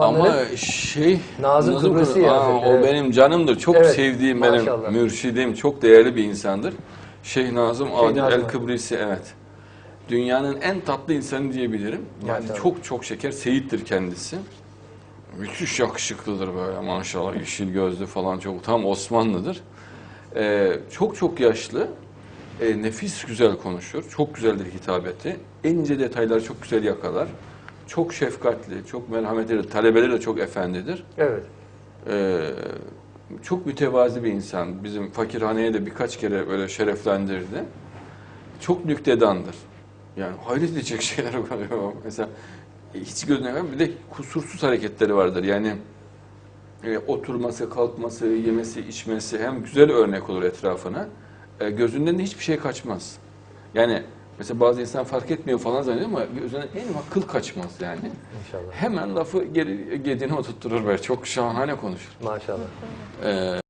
Ama şey Nazım Kıbrıs'ı Kıbrıs- Aa, o evet. benim canımdır. Çok Evet, sevdiğim maşallah. benim mürşidim, çok değerli bir insandır. Şeyh Nazım Adil Nazım. El Kıbrisi evet. Dünyanın en tatlı insanı diyebilirim. Yani Maşallah. çok çok şeker, seyittir kendisi. Müthiş yakışıklıdır böyle maşallah yeşil gözlü falan çok tam Osmanlıdır. Ee, çok çok yaşlı. Ee, nefis güzel konuşur. Çok güzeldir hitabeti. En ince detayları çok güzel yakalar. Çok şefkatli, çok merhametli. Talebeleri de çok efendidir. Evet. Ee, çok mütevazi bir insan. Bizim fakirhaneye de birkaç kere böyle şereflendirdi. Çok nüktedandır. Yani hayret edecek şeyler oluyor. Mesela hiç gözüne bir de kusursuz hareketleri vardır. Yani e, oturması, kalkması, yemesi, içmesi hem güzel örnek olur etrafına. E, gözünden de hiçbir şey kaçmaz. Yani mesela bazı insan fark etmiyor falan zannediyor ama gözünden en ufak kıl kaçmaz yani. İnşallah. Hemen lafı geri, gediğine oturtturur böyle. Çok şahane konuşur. Maşallah. Ee,